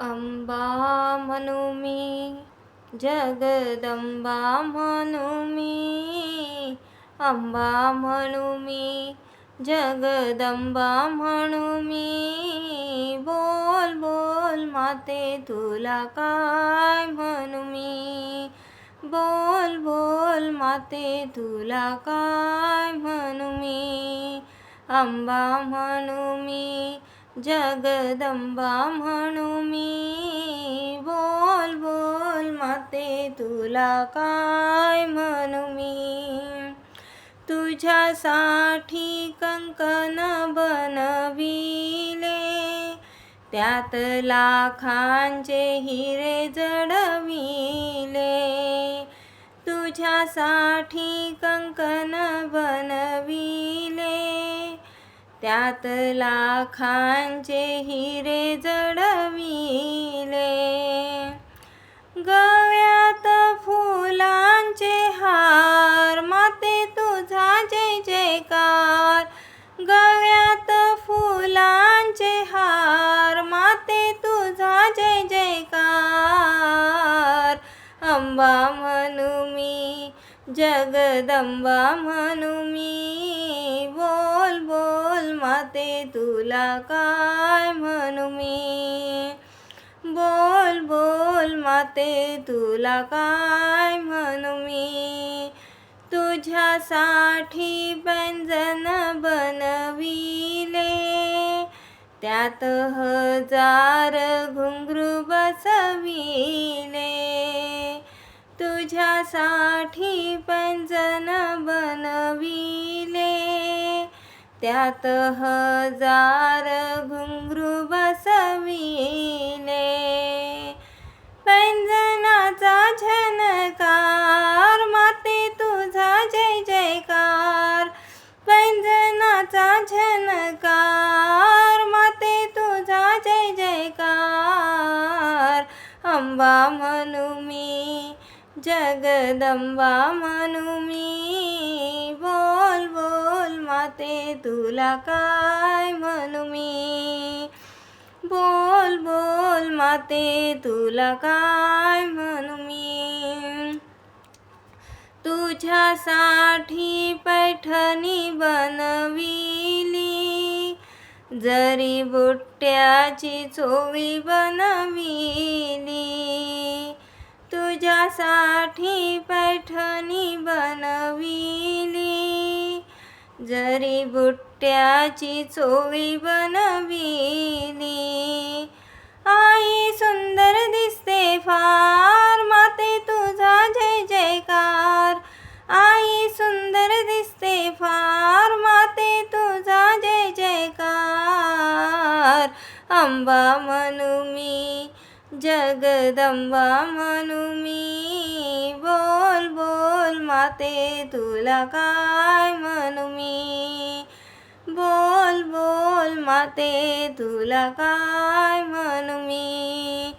अंबा म्हणू मी जगदंबा म्हणू मी अंबा म्हणू मी जगदंबा म्हणू मी बोल बोल माते तुला काय म्हणू मी बोल बोल माते तुला काय म्हणू मी अंबा म्हणू मी जगदंबा म्हणू मी. बोल बोल माते तुला काय म्हणू मी? तुझ्यासाठी कंकण बनविले. त्यात लाखांचे हिरे जडविले. तुझ्यासाठी कंकण बनविले. त्यात लाखांचे हिरे जडविले. गव्यात फुलांचे हार माते तुझा जय जयकार. गव्यात फुलांचे हार माते तुझा जय जयकार. अंबा म्हणू मी जगदंबा म्हणू मी ते तुला काय म्हणू मी? बोल बोल माते तुला काय म्हणू मी? तुझ्यासाठी व्यंजन बनविले. त्यात हजार घुंगरू बसविले. तुझ्यासाठी व्यंजन बनवी त्यात हजार घुंगरू बसविले. पैंजनाचा झनकार माते तुझा जय जयकार. पैंजनाचा झनकार माते तुझा जय जयकार. अंबा म्हणू मी जगदंबा म्हणू मी ते तुला काय म्हणू मी? बोल बोल माते तुला काय म्हणू मी? तुझ्यासाठी पैठणी बनविली जरी बुट्ट्याची चोवी बनविली. तुझ्यासाठी पैठणी बनविली जरी बुट्ट्याची चोळी बनविली आई सुंदर दिसते फार. माते तुझा जय जयकार. आई सुंदर दिसते फार. माते तुझा जय जयकार. अंबा म्हणू मी जगदंबा म्हणू मी ते तुला काय म्हणू मी? बोल बोल माते तुला काय म्हणू मी?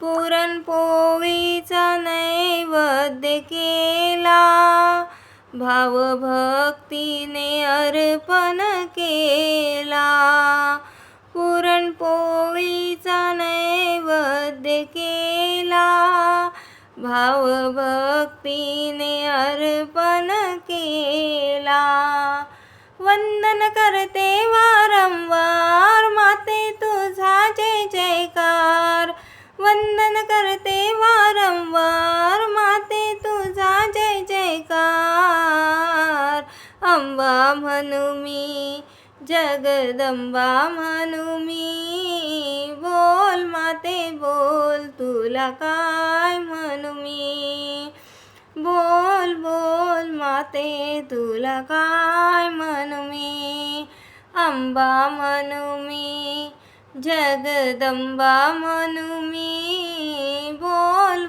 पुरणपोळीचा नैवेद्य केला भावभक्तीने अर्पण केला. पुरणपोळीचा नैवेद्य केला भावभक्तीने अर्पण केला. वंदन करते वारंवार माते तुझा जय जयकार. वंदन करते वारंवार माते तुझा जय जयकार. अंबा म्हणू मी जगदंबा म्हणू मी तुला काय म्हणू मी बोल बोल माते तुला काय म्हणू मी अंबा म्हणू मी जगदंबा म्हणू मी बोल